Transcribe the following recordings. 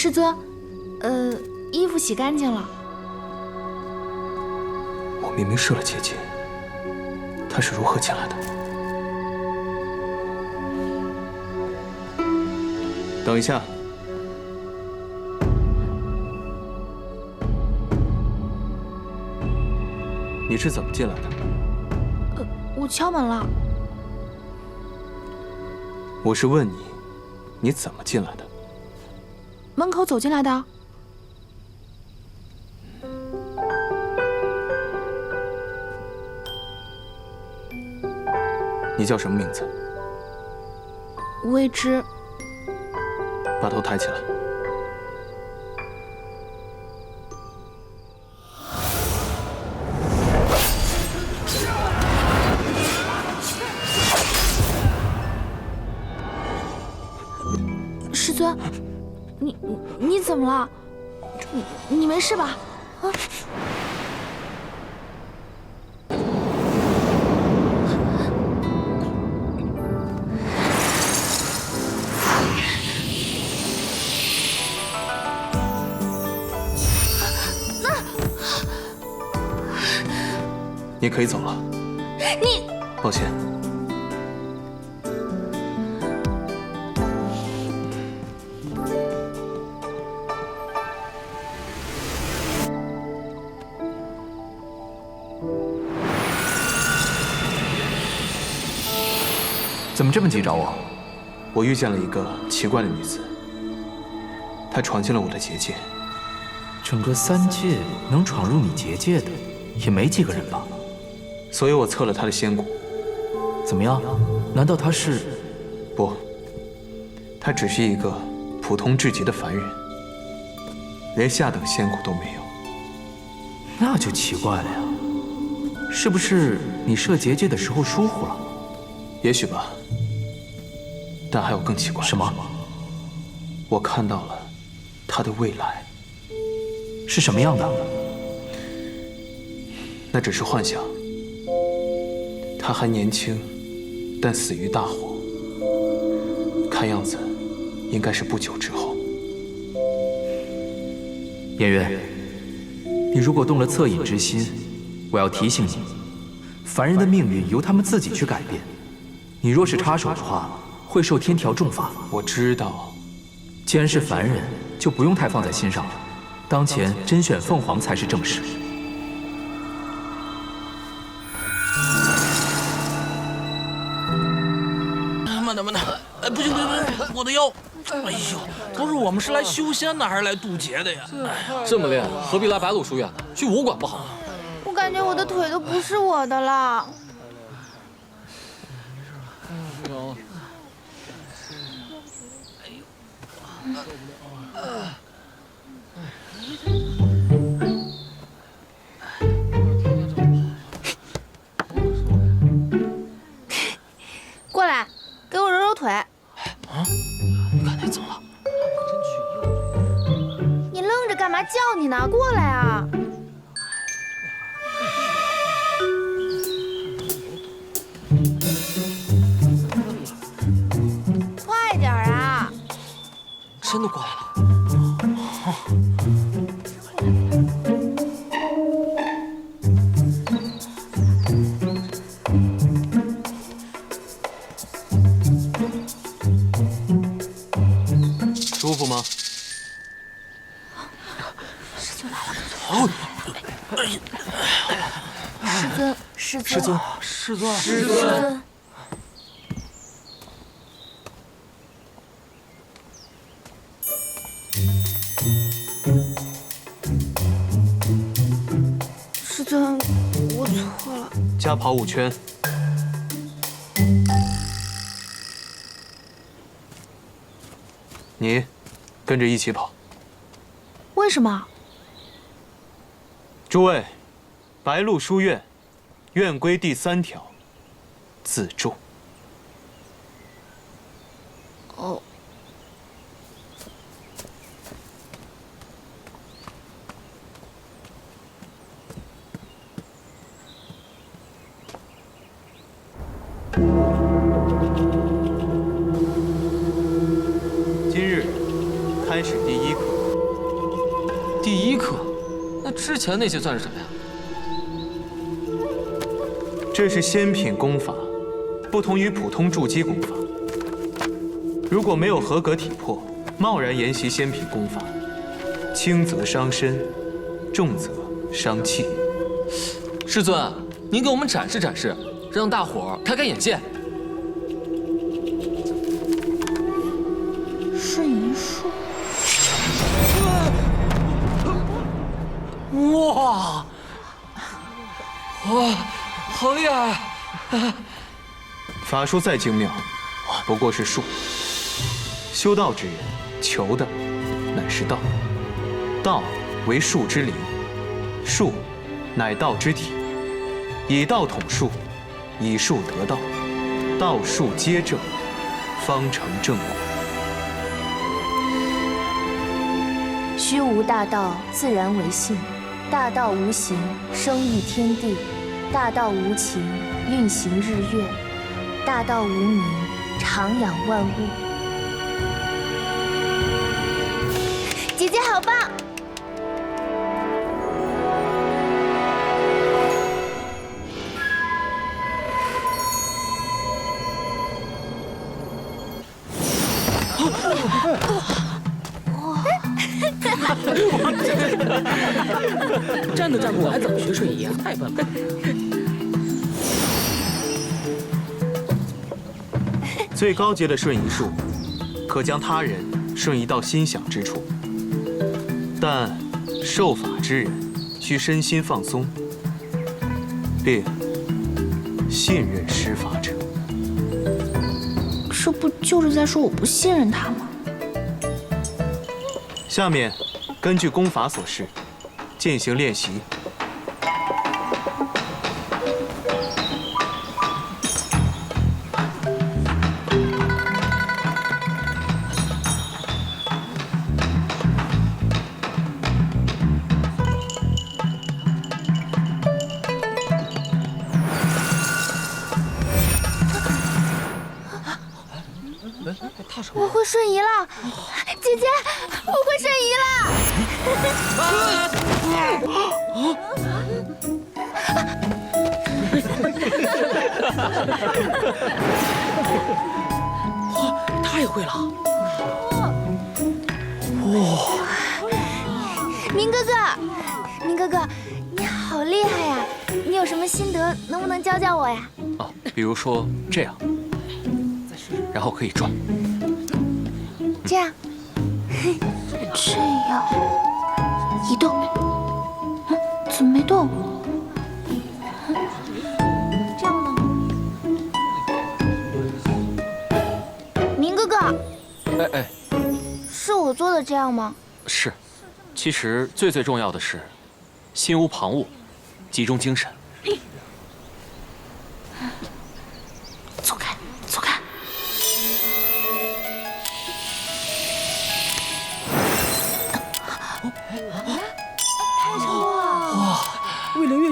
师尊，呃，衣服洗干净了。我明明设了结界，他是如何进来的？等一下，你是怎么进来的？呃，我敲门了。我是问你，你怎么进来的？门口走进来的。你叫什么名字？未知。把头抬起来。了？你你没事吧？啊！你可以走了。你，抱歉。么这么急找我？我遇见了一个奇怪的女子，她闯进了我的结界。整个三界能闯入你结界的，也没几个人吧？所以我测了她的仙骨，怎么样？难道她是？不，她只是一个普通至极的凡人，连下等仙骨都没有。那就奇怪了呀，是不是你设结界的时候疏忽了？也许吧。但还有更奇怪的。什么？我看到了他的未来，是什么样的？那只是幻想。他还年轻，但死于大火。看样子，应该是不久之后。颜渊，你如果动了恻隐之心，我要提醒你，凡人的命运由他们自己去改变。你若是插手的话，会受天条重罚。我知道，既然是凡人，就不用太放在心上了。当前甄选凤凰才是正事。不行不行不行，我的腰！哎呦，不是我们是来修仙的，还是来渡劫的呀？这么练，何必来白鹿书院呢？去武馆不好吗？我感觉我的腿都不是我的了。舒服吗？师尊来了！师尊，师尊，师尊，师尊。跑五圈，你跟着一起跑。为什么？诸位，白鹿书院院规第三条：自重。哦。一课。第一课，那之前那些算是什么呀？这是仙品功法，不同于普通筑基功法。如果没有合格体魄，贸然研习仙品功法，轻则伤身，重则伤气。师尊，您给我们展示展示，让大伙儿开开眼界。法术再精妙，不过是术。修道之人求的乃是道，道为术之灵，术乃道之体。以道统术，以术得道，道术皆正，方成正果。虚无大道，自然为性；大道无形，生育天地；大道无情，运行日月；大道无名，长养万物。最高阶的瞬移术，可将他人瞬移到心想之处，但受法之人需身心放松，并信任施法者。这不就是在说我不信任他吗？下面，根据功法所示，进行练习。姐姐，我会瞬移了。他也会了。明哥哥，明哥哥，你好厉害呀！你有什么心得，能不能教教我呀？哦，比如说这样，然后可以转。这样，这样移动，嗯，怎么没动？这样呢？明哥哥，哎哎，是我做的这样吗？是。其实最最重要的是，心无旁骛，集中精神。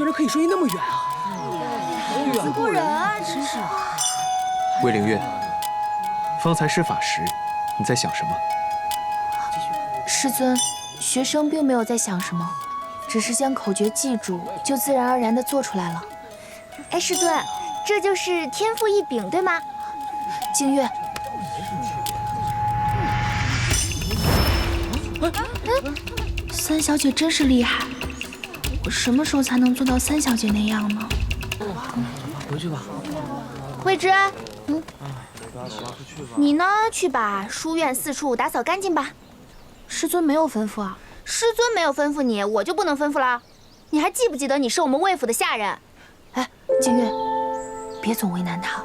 居然可以瞬移那么远啊！自过人啊，真是。魏灵月，方才施法时，你在想什么？师尊，学生并没有在想什么，只是将口诀记住，就自然而然地做出来了。哎，师尊，这就是天赋异禀，对吗？静月，三小姐真是厉害，我什么时候才能做到三小姐那样呢？回去吧。慧芝，嗯，你呢，去把书院四处打扫干净吧。师尊没有吩咐啊。师尊没有吩咐你，我就不能吩咐了。你还记不记得你是我们魏府的下人？哎，静月，别总为难他。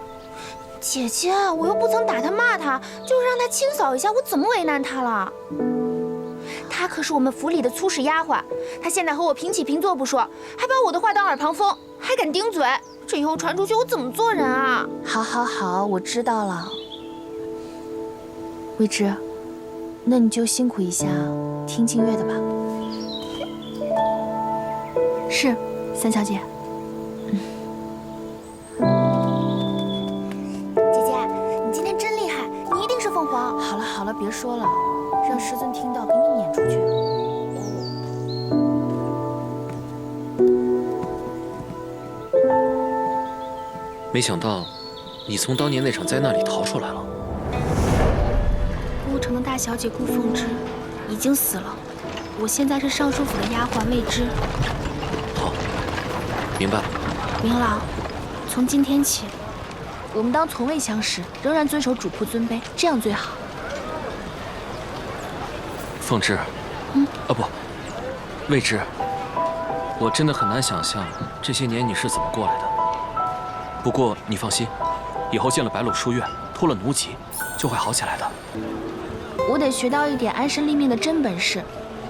姐姐，我又不曾打他骂他，就是让他清扫一下，我怎么为难他了？她可是我们府里的粗使丫鬟，她现在和我平起平坐不说，还把我的话当耳旁风，还敢顶嘴，这以后传出去我怎么做人啊？好，好，好，我知道了。未知，那你就辛苦一下，听静月的吧。是，三小姐。好了，别说了，让让师尊听到，给你撵出去。没想到，你从当年那场灾难里逃出来了。孤城的大小姐顾凤芝已经死了，我现在是尚书府的丫鬟未知。好，明白了。明老，从今天起，我们当从未相识，仍然遵守主仆尊卑，这样最好。凤芝，嗯，啊不，未知，我真的很难想象这些年你是怎么过来的。不过你放心，以后进了白鹿书院，脱了奴籍，就会好起来的。我得学到一点安身立命的真本事，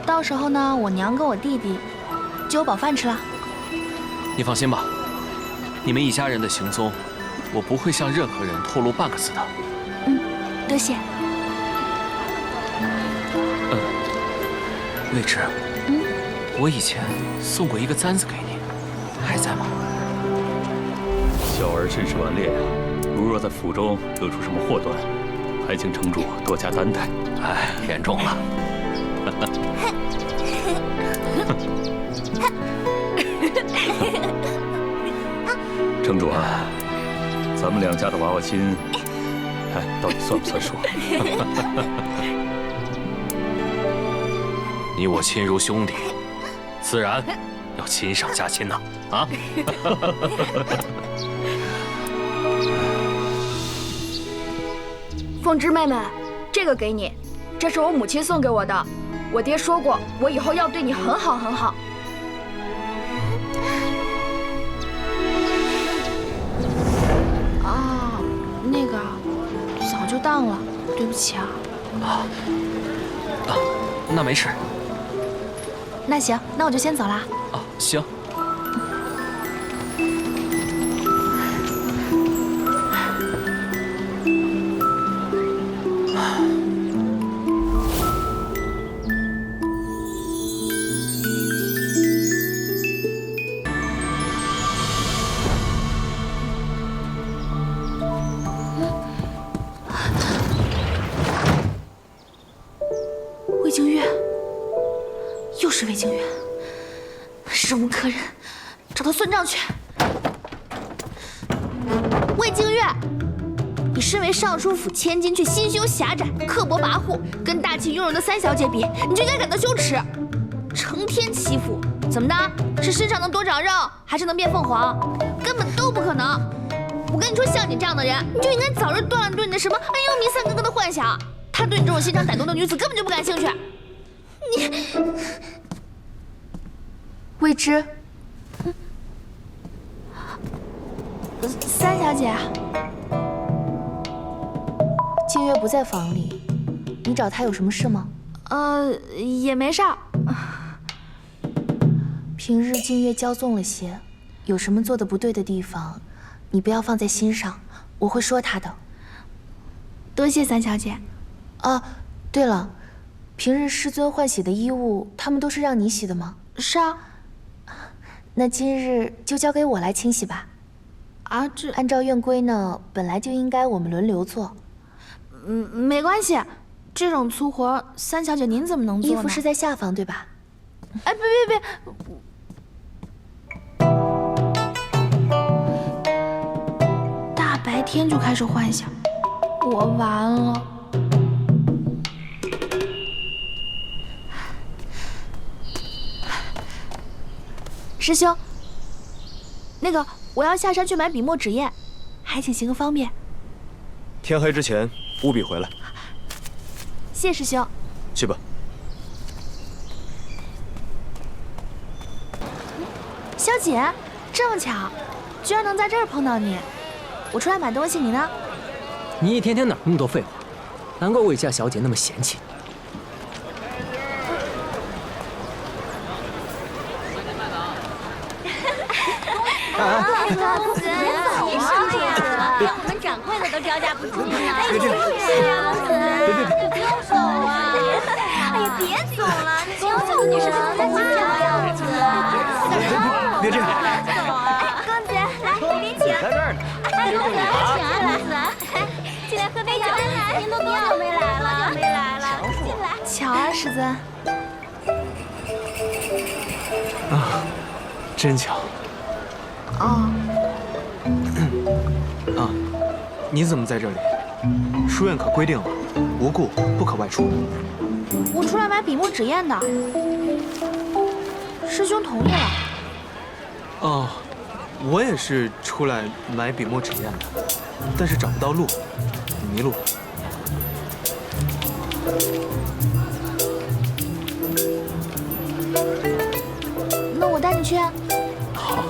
到时候呢，我娘跟我弟弟就有饱饭吃了。你放心吧，你们一家人的行踪，我不会向任何人透露半个字的。嗯，多谢。未知，嗯，我以前送过一个簪子给你，还在吗？小儿真是顽劣呀！如若在府中得出什么祸端，还请城主多加担待。哎，言重了。城主啊，咱们两家的娃娃亲，哎，到底算不算数？你我亲如兄弟，自然要亲上加亲呐！啊！凤芝妹妹，这个给你，这是我母亲送给我的。我爹说过，我以后要对你很好很好。啊，那个早就当了，对不起啊。啊啊，那没事。那行，那我就先走了。啊，行。是魏京月，忍无可忍，找他算账去。魏京月，你身为尚书府千金，却心胸狭窄、刻薄跋扈，跟大气雍容的三小姐比，你就应该感到羞耻。成天欺负，怎么的？是身上能多长肉，还是能变凤凰？根本都不可能。我跟你说，像你这样的人，你就应该早日断了对你的什么恩幽弥散哥哥的幻想。他对你这种心肠歹毒的女子根本就不感兴趣。你，未知，三小姐，静月不在房里，你找她有什么事吗？呃，也没事儿。平日静月骄纵了些，有什么做的不对的地方，你不要放在心上，我会说她的。多谢三小姐。哦，对了，平日师尊换洗的衣物，他们都是让你洗的吗？是啊。那今日就交给我来清洗吧。啊，这按照院规呢，本来就应该我们轮流做。嗯，没关系，这种粗活，三小姐您怎么能做呢？衣服是在下方，对吧？哎，别别别！大白天就开始幻想，我完了。师兄，那个我要下山去买笔墨纸砚，还请行个方便。天黑之前务必回来。谢师兄。去吧。小姐，这么巧，居然能在这儿碰到你。我出来买东西，你呢？你一天天哪那么多废话？难怪魏家小姐那么嫌弃你。公子，别生气啊！连我们掌柜的都招架不住呢。哎呀，是呀，公子，别走啊！哎呀，别走了，求求你了，那是这样子。别这样。走啊！公子，来，给您请。在这儿呢。哎，公子，请啊，公子，进来喝杯酒。来来，您都多久没来了？没来了。进来。师尊。啊，真巧。哦。啊，你怎么在这里？书院可规定了，无故不可外出。我出来买笔墨纸砚的，师兄同意了。哦，我也是出来买笔墨纸砚的，但是找不到路，迷路了。那我带你去。好。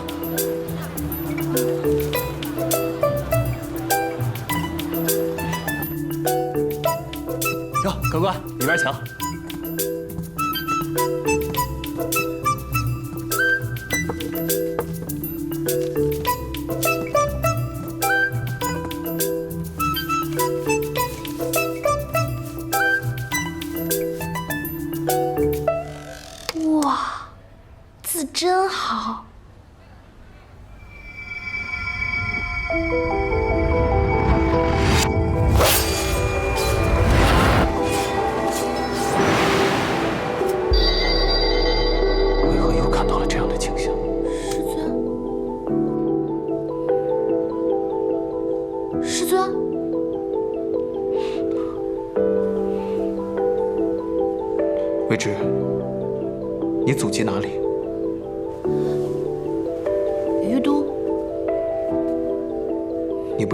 客官，里边请。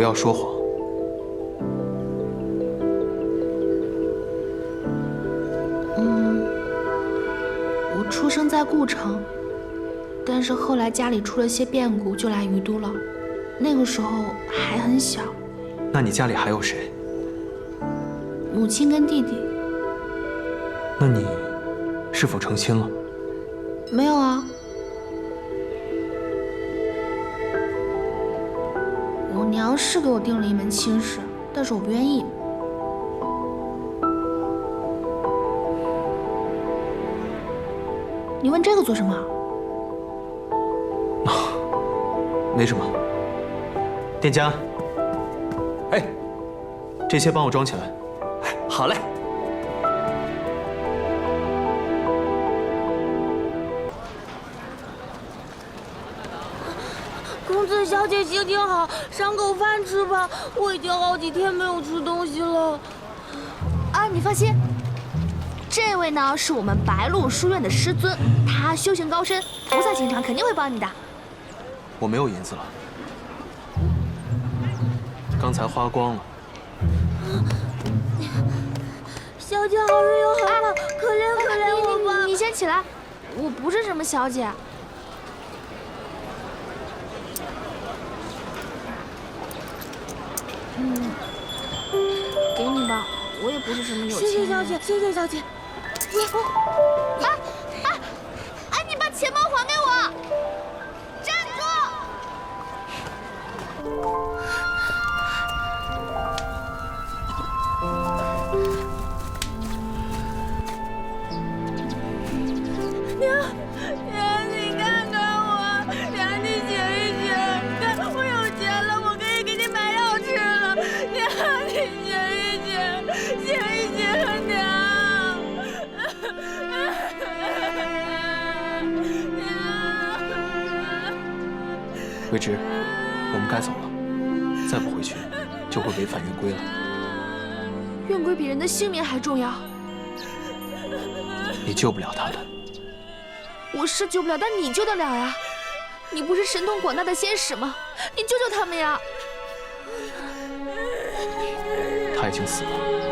不要说谎。嗯，我出生在故城，但是后来家里出了些变故，就来于都了。那个时候还很小，那你家里还有谁？母亲跟弟弟。那你是否成亲了？没有啊。娘是给我定了一门亲事，但是我不愿意。你问这个做什么？啊 没什么。店家，哎，这些帮我装起来。好嘞。子小姐行行好，赏口饭吃吧，我已经好几天没有吃东西了。啊，你放心，这位呢是我们白鹿书院的师尊，他修行高深，菩萨心肠，肯定会帮你的。我没有银子了，刚才花光了。小姐好人有好报，可怜可怜我吧。你先起来，我不是什么小姐。嗯，给你吧，我也不是什么有钱人。谢谢小姐，谢谢小姐。你，哎哎哎，你把钱包还给我！站住！未知，我们该走了，再不回去就会违反院规了。院规比人的性命还重要。你救不了他的。我是救不了，但你救得了呀！你不是神通广大的仙使吗？你救救他们呀！他已经死了。